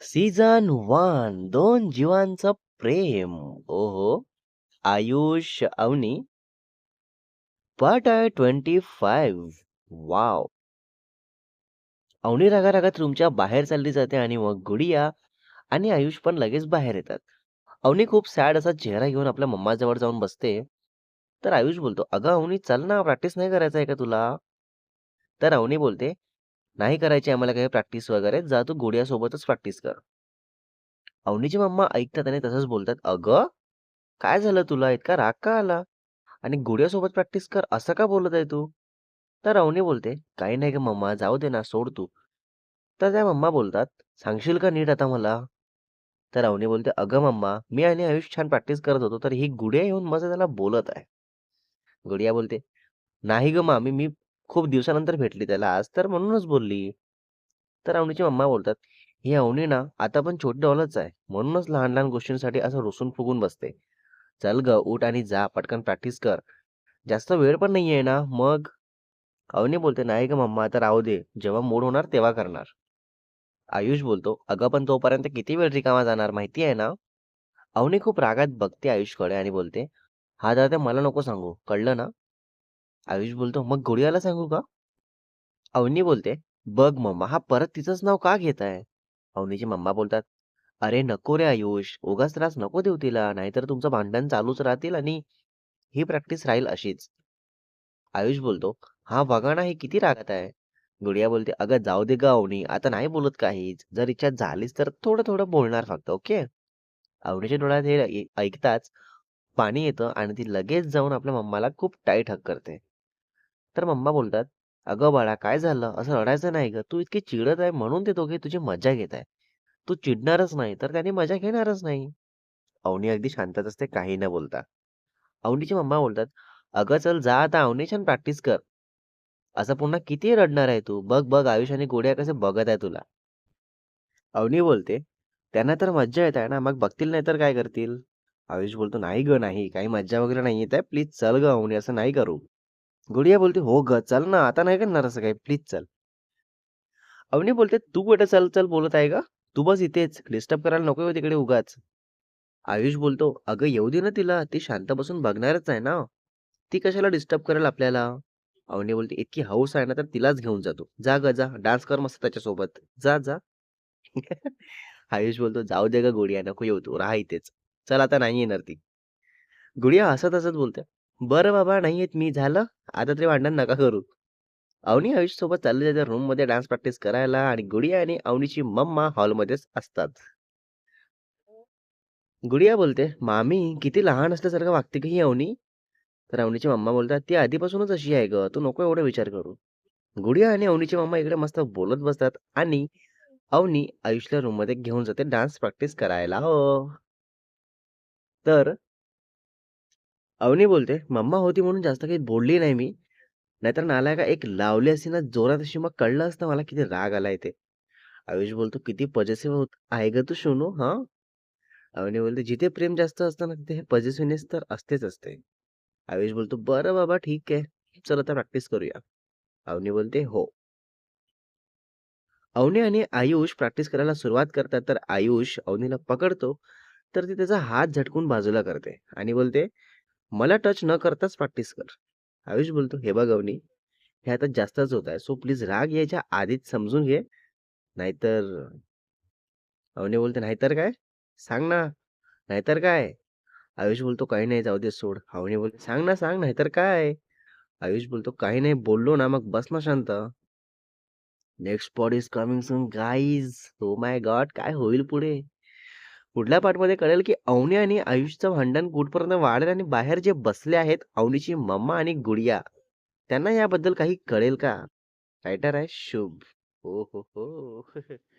Season one दोन जीवांचं प्रेम. ओहो! Ayush, Avani. Part I twenty five wow Avani रागा-रागात रूमच्या बाहेर चालली जाते आणि मग गुडिया आणि आयुष पण लगेच बाहेर येतात. अवनी खूप सॅड असा चेहरा घेऊन आपल्या मम्माजवळ जाऊन बसते. तर आयुष बोलतो, "अगं अवनी चल ना, प्रॅक्टिस नाही करायचं आहे का तुला?" तर अवनी बोलते, "नाही करायची आम्हाला काही प्रॅक्टिस वगैरे. जा तू गुडियासोबतच प्रॅक्टिस कर." अवनीची मम्मा ऐकतात आणि तसंच बोलतात, "अगं, काय झालं तुला? इतका राग का आला? आणि गुडियासोबत प्रॅक्टिस कर असं का बोलत आहे तू?" तर अवनी बोलते, "काही नाही का मम्मा, जाऊ दे ना, सोड तू." तर त्या मम्मा बोलतात, "सांगशील का नीट आता मला?" तर अवनी बोलते, "अगं मम्मा, मी आणि आयुष छान प्रॅक्टिस करत होतो, तर ही गुडिया येऊन माझं त्याला बोलत आहे." गुडिया बोलते, "नाही ग मामी, मी खूप दिवसानंतर भेटली त्याला आज, तर म्हणूनच बोलली." तर अवनीची मम्मा बोलतात, "ही अवनी ना आता पण छोटी डॉलच आहे. म्हणूनच लहान-लहान गोष्टींसाठी असं रुसून-फुगून बसते. चल गं, उठ आणि जा, पटकन प्रॅक्टिस कर. जास्त वेळ पण नाहीये ना, मग?" अवनी बोलते, "नाही ग मम्मा, आता राहू दे. जेव्हा मूड होणार तेव्हा करणार." आयुष बोलतो, "अगं पण तोपर्यंत किती वेळ रिकामा जाणार माहिती आहे ना?" अवनी खूप रागात बघते आयुषकडे आणि बोलते, "हा दादा मला नको सांगू, कळलं ना?" आयुष बोलतो, "मग गुडियाला सांगू का?" अवनी बोलते, "बघ मम्मा, हा परत तिचंच नाव का घेत आहे?" अवनीची मम्मा बोलतात, "अरे नको रे आयुष, उगाच त्रास नको देऊ तिला, नाहीतर तुमचं भांडण चालूच राहतील आणि ही प्रॅक्टिस राहील अशीच." आयुष बोलतो, "हा बघा ना, हे किती रागात आहे." गुडिया बोलते, "अगं जाऊ दे ग अवनी, आता नाही बोलत काहीच. जर इच्छा झालीच तर थोडं-थोडं बोलणार फक्त, ओके?" अवनीच्या डोळ्यात हे ऐकताच पाणी येतं आणि ती लगेच जाऊन आपल्या मम्माला खूप टाईट हक करते. तर मम्मा बोलतात, "अगं बाळा, काय झालं? असं रडायचं नाही ग तू इतकी चिडत आहे म्हणून ते दोघे तुझी मजा घेत आहे. तू चिडणारच नाही तर त्यांनी मजा घेणारच नाही." अवनी अगदी शांतच असते, काही न बोलता. अवनीची मम्मा बोलतात, "अगं चल जा आता अवनी, छान प्रॅक्टिस कर. असं पुन्हा किती रडणार आहे तू? बघ, बघ आयुष आणि गोड्या कसे बघत आहे तुला." अवनी बोलते, "त्यांना तर मज्जा येत आहे ना, मग बघतील नाही तर काय करतील?" आयुष बोलतो, "नाही ग नाही, काही मज्जा वगैरे नाही येत आहे. प्लीज चल ग अवनी, असं नाही करू." गुडिया बोलते, "हो ग चल ना, आता नाही करणार असं काही, प्लीज चल." अवनी बोलते, "तू कुठे चल-चल बोलत आहे का? तू बस इथेच, डिस्टर्ब करायला नको तिकडे उगाच." आयुष बोलतो, "अगं येऊ दे ना तिला, ती शांत बसून बघणारच आहे ना. ती कशाला डिस्टर्ब करेल आपल्याला?" अवनी बोलते, "इतकी हौस आहे ना, तर तिलाच घेऊन जातो जा ग जा, डान्स कर मस्त त्याच्यासोबत. जा, जा." आयुष बोलतो, "जाऊ दे ग गुडिया, नको येऊ तू, राहा इथेच. चल आता नाही येणार ती." गुडिया हसत-हसत बोलते, "बरं बाबा, नाही येत मी, झालं? आता तरी भांडण नका करू." अवनी आयुषसोबत चालली जाते रूममध्ये डान्स प्रॅक्टिस करायला आणि गुडिया आणि अवनीची मम्मा हॉलमध्येच असतात. गुडिया बोलते, "मामी, किती लहान असल्यासारखं वागते की ही अवनी?" तर अवनीची मम्मा बोलतात, "ती आधीपासूनच अशी आहे ग तू नको एवढा विचार करू." गुडिया आणि अवनीची मम्मा इकडे मस्त बोलत बसतात आणि अवनी आयुषला रूममध्ये घेऊन जाते डान्स प्रॅक्टिस करायला. हो. तर अवनी बोलते, "मम्मा होती म्हणून जास्त काही बोलली नाही मी. नाहीतर नालायका एक लावली असती ना जोरात अशी, मग कळलं असतं मला किती राग आलाय ते." आयुष बोलतो, "किती पजेसिव्ह होत आहे ग तू शोनू, हा अवनी बोलते, "जिथे प्रेम जास्त असतं ना, तिथे पजेसिव्हनेस तर असतेच असते." आयुष बोलतो, "बरं बाबा, ठीक आहे. चल आता प्रॅक्टिस करूया." अवनी बोलते, "हो." अवनी आणि आयुष प्रॅक्टिस करायला सुरुवात करतात, तर आयुष अवनीला पकडतो, तर ती त्याचा हात झटकून बाजूला करते आणि बोलते, "मला टच न करताच प्रॅक्टिस कर." आयुष बोलतो, "हे बघ अवनी, हे आता जास्तच होत आहे. सो प्लीज राग यायच्या आधीच समजून घे, नाहीतर" अवनी बोलते, "नाहीतर काय? सांग ना, नाहीतर काय?" आयुष बोलतो, "काही नाही, जाऊ दे, सोड." अवनी बोलते, "सांग ना, सांग, नाहीतर काय?" आयुष बोलतो, "काही नाही, बोललो ना, मग बस ना शांत." Next pod is coming soon guys. हो माय गॉड! काय होईल पुढे? पुढल्या पार्टमध्ये कळेल, की अवनी आणि आयुषचं भांडण कुठपर्यंत वाढेल आणि बाहेर जे बसले आहेत अवनीची मम्मा आणि गुडिया, त्यांना याबद्दल काही कळेल का? रायटर आहे शुभ. हो, हो, हो.